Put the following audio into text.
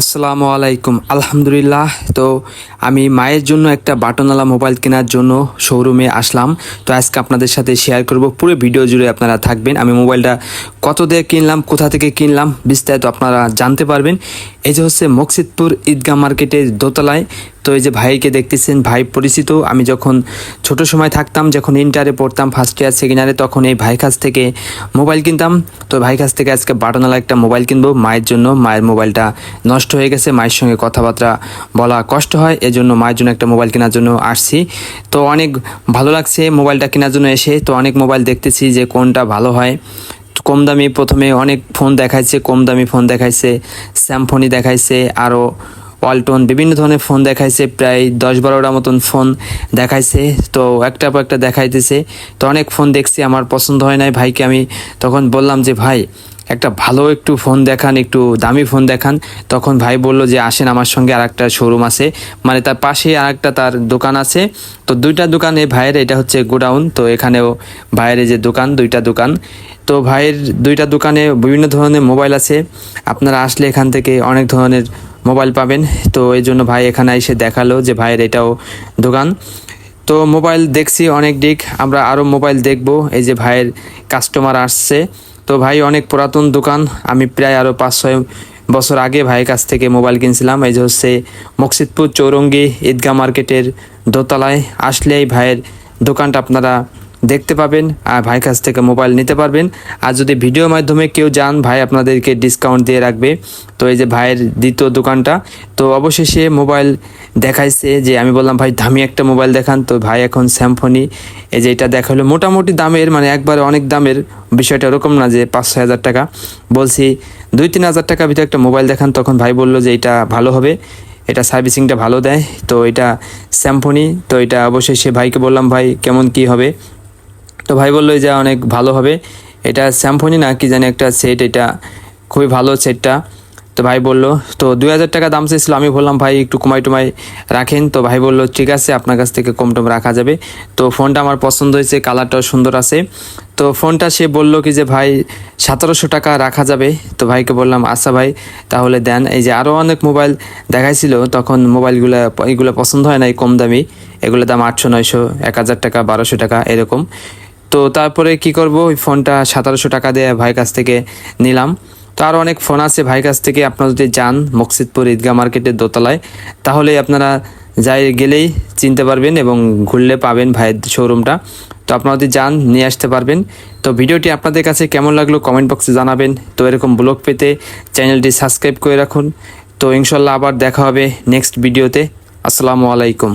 আসসালামু আলাইকুম। আলহামদুলিল্লাহ, তো আমি মায়ের জন্য একটা বাটনওয়ালা মোবাইল কেনার জন্য শোরুমে আসলাম। তো আজকে আপনাদের সাথে শেয়ার করব, পুরো ভিডিও জুড়ে আপনারা থাকবেন। আমি মোবাইলটা কত দিয়ে কিনলাম, কোথা থেকে কিনলাম, বিস্তারিত আপনারা জানতে পারবেন। এই যে হচ্ছে মকসিদপুর ঈদগাহ মার্কেটের দোতলায় তো এই যে ভাইকে দেখতেছেন, ভাই পরিচিত। আমি যখন ছোট সময় থাকতাম, যখন ইন্টারে পড়তাম ফার্স্ট ইয়ার সেকেন্ড ইয়ারে তখন এই ভাই কাছ থেকে মোবাইল কিনতাম। তো ভাই কাছ থেকে আজকে বাটনওয়ালা একটা মোবাইল কিনবো, মায়ের জন্য। মায়ের মোবাইলটা নষ্ট হয়ে গেছে, মায়ের সঙ্গে কথাবার্তা বলা কষ্ট হয়। এজন্য মায়ের জন্য একটা মোবাইল কেনার জন্য আসছি। তো অনেক ভালো লাগছে মোবাইলটা কেনার জন্য এসে। তো অনেক মোবাইল দেখতেছি যে কোনটা ভালো হয়। কম দামি প্রথমে অনেক ফোন দেখাইছে, কম দামি ফোন দেখাইছে স্যামফোনি দেখাইছে আরও ওয়ালটন বিভিন্ন ধরনের ফোন দেখাইছে, প্রায় দশ বারোটা মতন ফোন দেখাইছে। তো একটা পর একটা দেখাইতেছে। তো অনেক ফোন দেখছি, আমার পছন্দ হয় নাই ভাইকে আমি তখন বললাম যে, ভাই, একটা ভালো একটু ফোন দেখান, একটু দামি ফোন দেখান। তখন ভাই বলল যে, আসেন, আমার সঙ্গে আর একটা শোরুম আছে। মানে তার পাশেই আর একটা তার দোকান আছে। তো দুইটা দোকানে ভাইয়ের, এটা হচ্ছে গোডাউন, তো এখানেও ভাইয়ের যে দোকান, দুইটা দোকান। তো ভাইয়ের দুইটা দোকানে বিভিন্ন ধরনের মোবাইল আছে। আপনারা আসলে এখান থেকে অনেক ধরনের মোবাইল পাবেন। তো এই জন্য ভাই এখানে এসে দেখাল যে ভাইয়ের এটাও দোকান। তো মোবাইল দেখছি অনেক দিক, আমরা আরও মোবাইল দেখব। এই যে ভাইয়ের কাস্টমার আসছে। তো ভাই অনেক পুরাতন দোকান, আমি প্রায় আরও পাঁচ ছয় বছর আগে ভাইয়ের কাছ থেকে মোবাইল কিনছিলাম। এই যে হচ্ছে মকসিদপুর চৌরঙ্গি ঈদগাহ মার্কেটের দোতলায় আসলেই ভাইয়ের দোকানটা আপনারা দেখতে পাবেন আর ভাই কাছ থেকে মোবাইল নিতে পারবেন। আর যদি ভিডিওর মাধ্যমে কেউ যান, ভাই আপনাদেরকে ডিসকাউন্ট দিয়ে রাখবে। তো এই যে ভাইয়ের দ্বিতীয় দোকানটা, তো অবশেষে মোবাইল দেখাইছে যে, আমি বললাম, ভাই, দামি একটা মোবাইল দেখান। তো ভাই এখন স্যামফোনি এই যে এটা দেখাল মোটামুটি দামের মানে একবার অনেক দামের। বিষয়টা ওরকম না যে পাঁচ ছয় হাজার টাকা। বলছি, দুই তিন হাজার টাকার ভিতরে একটা মোবাইল দেখান। তখন ভাই বলল যে, এটা ভালো হবে। এটা সার্ভিসিংটা ভালো দেয়। তো এটা স্যামফোনি তো এটা অবশ্যই সে ভাইকে বললাম, ভাই, কেমন কি হবে? তো ভাই বলল যে অনেক ভালো হবে। এটা স্যামফোনি না, কি জানি একটা সেট এটা খুবই ভালো সেটটা তো ভাই বলল, তো দুই হাজার টাকা দাম চেয়েছিল। আমি বললাম, ভাই, একটু কমাই টুমাই রাখেন। তো ভাই বলল, ঠিক আছে, আপনার কাছ থেকে কম টম রাখা যাবে। তো ফোনটা আমার পছন্দ হয়েছে কালারটাও সুন্দর আছে। তো ফোনটা সে বলল কি যে, ভাই, সতেরোশো টাকা রাখা যাবে। তো ভাইকে বললাম আচ্ছা ভাই, তাহলে দেন। এই যে আরও অনেক মোবাইল দেখাইছিল, তখন মোবাইলগুলো, এইগুলো পছন্দ হয় না এই কম দামি। এগুলো দাম আটশো, নয়শো, এক হাজার টাকা, বারোশো টাকা, এরকম। তো তারপরে কি করব? ওই ফোনটা সতেরোশো টাকা দিয়ে ভাই কাছ থেকে নিলাম। তো আরও অনেক ফোন আছে ভাই কাছ থেকে। আপনারা যদি যান মকসিদপুর ঈদগাহ মার্কেটের দোতলায়, তাহলে আপনারা যাই গেলেই চিনতে পারবেন এবং ঘুরলে পাবেন ভাইয়ের শোরুমটা তো আপনারা যদি যান, নিয়ে আসতে পারবেন। তো ভিডিওটি আপনাদের কাছে কেমন লাগল কমেন্ট বক্সে জানাবেন। তো এরকম ব্লগ পেতে চ্যানেলটি সাবস্ক্রাইব করে রাখুন। তো ইনশাল্লাহ আবার দেখা হবে নেক্সট ভিডিওতে। আসসালামু আলাইকুম।